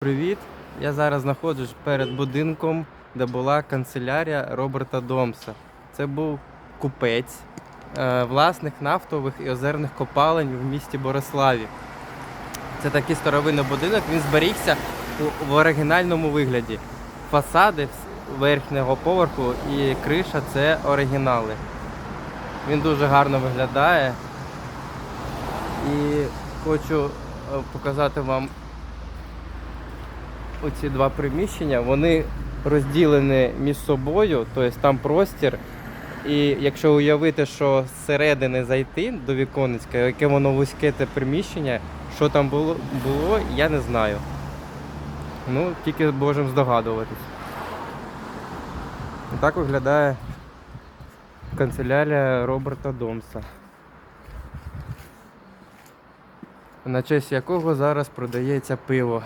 Привіт! Я зараз знаходжусь перед будинком, де була канцелярія Роберта Домса. Це був купець, е, власник нафтових і озерних копалень в місті Бориславі. Це такий старовинний будинок, він зберігся у- в оригінальному вигляді. Фасади верхнього поверху і криша це оригінали. Він дуже гарно виглядає. І хочу е, показати вам оці два приміщення, вони розділені між собою, тобто там простір. І якщо уявити, що зсередини зайти до віконечка, яке воно вузьке те приміщення, що там було, було, я не знаю. Ну, тільки можемо здогадуватись. Так виглядає канцелярія Роберта Домса. На честь якого зараз продається пиво.